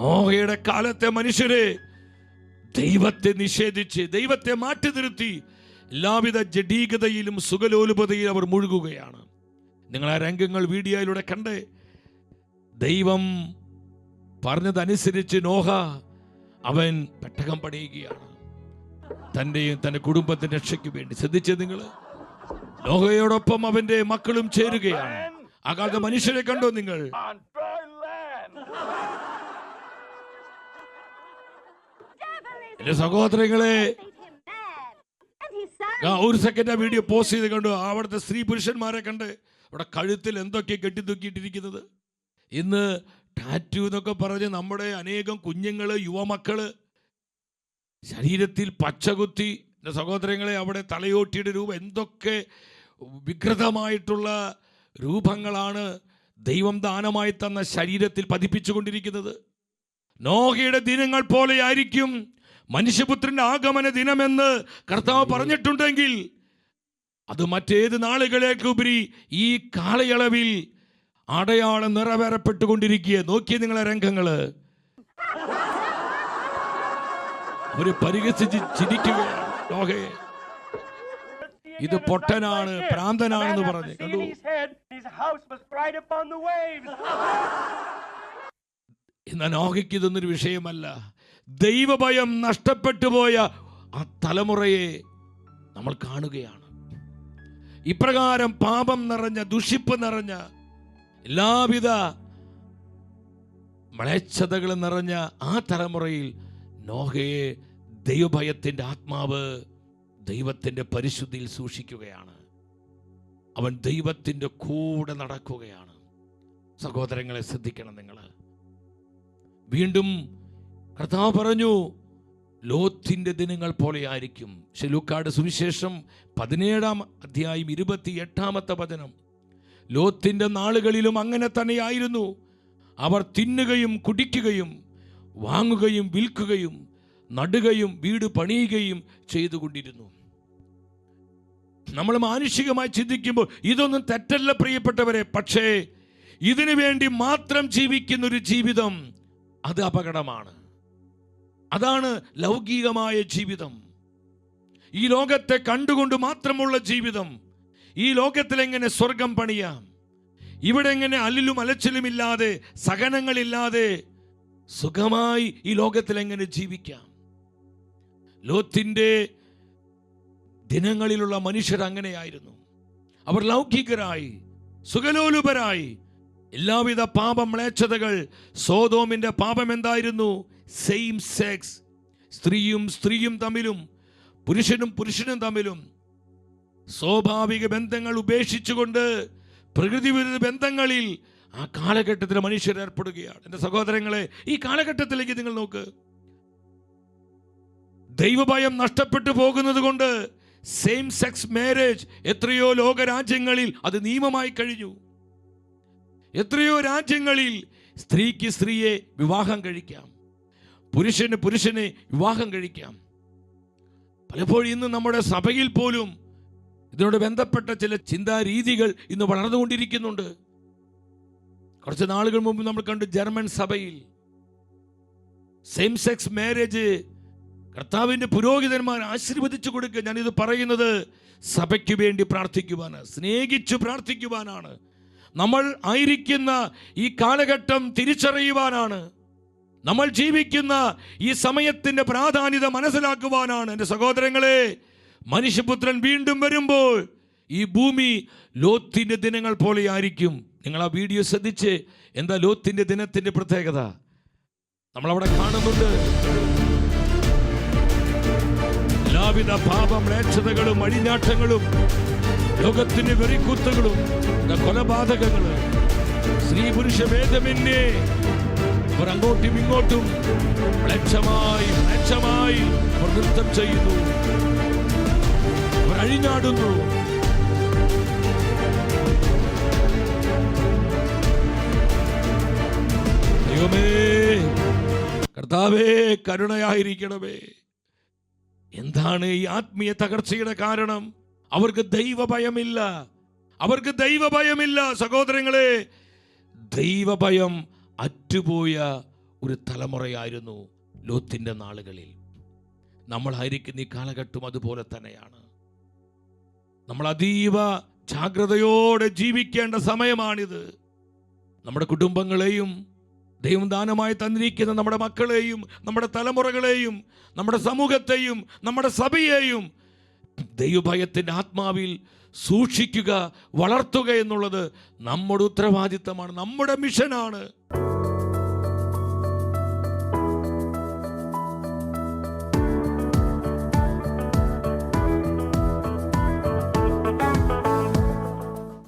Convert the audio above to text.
നോഹയുടെ കാലത്തെ മനുഷ്യരെ ദൈവത്തെ നിഷേധിച്ച് ദൈവത്തെ മാറ്റി നിർത്തി എല്ലാവിധ ജഡീകതയിലും സുഖലോലുപതയിലും അവർ മുഴുകുകയാണ്. നിങ്ങൾ ആ രംഗങ്ങൾ വീഡിയോയിലൂടെ കണ്ടേ ദൈവം പറഞ്ഞതനുസരിച്ച് നോഹ അവൻ പെട്ടകം പണിയുകയാണ്. തന്റെയും തന്റെ കുടുംബത്തിന്റെ രക്ഷയ്ക്ക് വേണ്ടി. ശ്രദ്ധിച്ചത് നിങ്ങൾ? നോഹയോടൊപ്പം അവന്റെ മക്കളും ചേരുകയാണ്. അകാലത്തെ മനുഷ്യരെ കണ്ടോ നിങ്ങൾ? എന്റെ സഹോദരങ്ങളെ ഒരു സെക്കൻഡ് ആ വീഡിയോ പോസ്റ്റ് ചെയ്ത് കണ്ടു. അവിടുത്തെ സ്ത്രീ പുരുഷന്മാരെ കണ്ട് അവിടെ കഴുത്തിൽ എന്തൊക്കെ കെട്ടിത്തൂക്കിയിട്ടിരിക്കുന്നത്? ഇന്ന് ടാറ്റു എന്നൊക്കെ പറഞ്ഞ് നമ്മുടെ അനേകം കുഞ്ഞുങ്ങൾ യുവമക്കൾ ശരീരത്തിൽ പച്ചകുത്തി എന്റെ സഹോദരങ്ങളെ അവിടെ തലയോട്ടിയുടെ രൂപം എന്തൊക്കെ വികൃതമായിട്ടുള്ള രൂപങ്ങളാണ് ദൈവം ദാനമായി തന്ന ശരീരത്തിൽ പതിപ്പിച്ചുകൊണ്ടിരിക്കുന്നത്? നോഹയുടെ ദിനങ്ങൾ പോലെയായിരിക്കും മനുഷ്യപുത്രന്റെ ആഗമന ദിനമെന്ന് കർത്താവ് പറഞ്ഞിട്ടുണ്ടെങ്കിൽ അത് മറ്റേത് നാളുകളേക്കുപരി ഈ കാലയളവിൽ അടയാളം നിറവേറപ്പെട്ടുകൊണ്ടിരിക്കുക. നോക്കിയ നിങ്ങളെ രംഗങ്ങൾ അവർ പരിഹസിച്ച് ചിരിക്കുകയാണ്. ഇത് പൊട്ടനാണ് പ്രാന്തനാണെന്ന് പറഞ്ഞ്. കണ്ടു. എന്നാൽ നോഹയ്ക്ക് ഇതൊന്നൊരു വിഷയമല്ല. ദൈവഭയം നഷ്ടപ്പെട്ടു പോയ ആ തലമുറയെ നമ്മൾ കാണുകയാണ്. ഇപ്രകാരം പാപം നിറഞ്ഞ ദുഷിപ്പ് നിറഞ്ഞ എല്ലാവിധ മ്ലേച്ഛതകൾ നിറഞ്ഞ ആ തലമുറയിൽ നോഹയെ ദൈവഭയത്തിന്റെ ആത്മാവ് ദൈവത്തിന്റെ പരിശുദ്ധിയിൽ സൂക്ഷിക്കുകയാണ്. അവൻ ദൈവത്തിന്റെ കൂടെ നടക്കുകയാണ്. സഹോദരങ്ങളെ ശ്രദ്ധിക്കണം നിങ്ങൾ വീണ്ടും കർത്താവ് പറഞ്ഞു ലോത്തിന്റെ ദിനങ്ങൾ പോലെ ആയിരിക്കും ഷെലൂക്കാട് സുവിശേഷം പതിനേഴാം അധ്യായം ഇരുപത്തി എട്ടാമത്തെ വചനം. ലോത്തിന്റെ നാളുകളിലും അങ്ങനെ തന്നെയായിരുന്നു. അവർ തിന്നുകയും കുടിക്കുകയും വാങ്ങുകയും വിൽക്കുകയും നടുകയും വീട് പണിയുകയും ചെയ്തുകൊണ്ടിരുന്നു. നമ്മൾ മാനുഷികമായി ചിന്തിക്കുമ്പോൾ ഇതൊന്നും തെറ്റല്ല പ്രിയപ്പെട്ടവരെ. പക്ഷേ ഇതിനു വേണ്ടി മാത്രം ജീവിക്കുന്നൊരു ജീവിതം അത് അപകടമാണ്. അതാണ് ലൗകികമായ ജീവിതം. ഈ ലോകത്തെ കണ്ടുകൊണ്ട് മാത്രമുള്ള ജീവിതം. ഈ ലോകത്തിൽ എങ്ങനെ സ്വർഗം പണിയാം? ഇവിടെ എങ്ങനെ അല്ലിലും അലച്ചിലുമില്ലാതെ സഹനങ്ങളില്ലാതെ സുഖമായി ഈ ലോകത്തിൽ എങ്ങനെ ജീവിക്കാം? ലോത്തിന്റെ ദിനങ്ങളിലുള്ള മനുഷ്യർ അങ്ങനെയായിരുന്നു. അവർ ലൗകികരായി സുഖലോലുപരായി. എല്ലാവിധ പാപമ്ലേച്ഛതകൾ സോതോമിന്റെ പാപം എന്തായിരുന്നു? സെയിം സെക്സ് സ്ത്രീയും സ്ത്രീയും തമ്മിലും പുരുഷനും പുരുഷനും തമ്മിലും സ്വാഭാവിക ബന്ധങ്ങൾ ഉപേക്ഷിച്ചുകൊണ്ട് പ്രകൃതി വിരുദ്ധ ബന്ധങ്ങളിൽ ആ കാലഘട്ടത്തിൽ മനുഷ്യർ ഏർപ്പെടുകയാണ്. എന്റെ സഹോദരങ്ങളെ ഈ കാലഘട്ടത്തിലേക്ക് നിങ്ങൾ നോക്ക്. ദൈവഭയം നഷ്ടപ്പെട്ടു പോകുന്നത് കൊണ്ട് സെയിം സെക്സ് മാരേജ് എത്രയോ ലോകരാജ്യങ്ങളിൽ അത് നിയമമായി കഴിഞ്ഞു. എത്രയോ രാജ്യങ്ങളിൽ സ്ത്രീക്ക് സ്ത്രീയെ വിവാഹം കഴിക്കാം. പുരുഷന് പുരുഷനെ വിവാഹം കഴിക്കാം. പലപ്പോഴും ഇന്ന് നമ്മുടെ സഭയിൽ പോലും ഇതിനോട് ബന്ധപ്പെട്ട ചില ചിന്താരീതികൾ ഇന്ന് വളർന്നുകൊണ്ടിരിക്കുന്നുണ്ട്. കുറച്ച് നാളുകൾ മുമ്പ് നമ്മൾ കണ്ടു ജർമ്മൻ സഭയിൽ സെയിം സെക്സ് മാരേജ് കർത്താവിന്റെ പുരോഹിതന്മാർ ആശീർവദിച്ചു കൊടുക്കുക. ഞാനിത് പറയുന്നത് സഭയ്ക്ക് വേണ്ടി പ്രാർത്ഥിക്കുവാനാണ്. സ്നേഹിച്ചു പ്രാർത്ഥിക്കുവാനാണ്. നമ്മൾ ആയിരിക്കുന്ന ഈ കാലഘട്ടം തിരിച്ചറിയുവാനാണ്. നമ്മൾ ജീവിക്കുന്ന ഈ സമയത്തിന്റെ പ്രാധാന്യത മനസ്സിലാക്കുവാനാണ് എന്റെ സഹോദരങ്ങളെ. മനുഷ്യപുത്രൻ വീണ്ടും വരുമ്പോൾ ഈ ഭൂമി ലോത്തിന്റെ ദിനങ്ങൾ പോലെയായിരിക്കും നിങ്ങൾ ആ വീഡിയോ ശ്രദ്ധിച്ച് എന്താ ലോത്തിന്റെ ദിനത്തിന്റെ പ്രത്യേകത? നമ്മളവിടെ കാണുന്നുണ്ട്. എല്ലാവിധ പാപമ്ലേച്ഛതകളും അഴിഞ്ഞാട്ടങ്ങളും ലോകത്തിന്റെ വെറിക്കൂത്തുകളും കൊലപാതകങ്ങൾ സ്ത്രീ പുരുഷ ഭേദമെന്നെ അവർ അങ്ങോട്ടും ഇങ്ങോട്ടും മ്ലേച്ഛമായി മ്ലേച്ഛമായി നൃത്തം ചെയ്യുന്നു. അവർ അഴിഞ്ഞാടുന്നു കർത്താവേ കരുണയായിരിക്കണമേ. എന്താണ് ഈ ആത്മീയ തകർച്ചയുടെ കാരണം? അവർക്ക് ദൈവഭയമില്ല. അവർക്ക് ദൈവഭയമില്ല സഹോദരങ്ങളെ. ദൈവഭയം അറ്റുപോയ ഒരു തലമുറയായിരുന്നു ലോത്തിന്റെ നാളുകളിൽ. നമ്മളായിരിക്കുന്ന ഈ കാലഘട്ടം അതുപോലെ തന്നെയാണ്. നമ്മൾ അതീവ ജാഗ്രതയോടെ ജീവിക്കേണ്ട സമയമാണിത്. നമ്മുടെ കുടുംബങ്ങളെയും ദൈവം ദാനമായി തന്നിരിക്കുന്ന നമ്മുടെ മക്കളെയും നമ്മുടെ തലമുറകളെയും നമ്മുടെ സമൂഹത്തെയും നമ്മുടെ സഭയെയും ദൈവഭയത്തിന്റെ ആത്മാവിൽ സൂക്ഷിക്കുക വളർത്തുക എന്നുള്ളത് നമ്മുടെ ഉത്തരവാദിത്തമാണ് നമ്മുടെ മിഷനാണ്.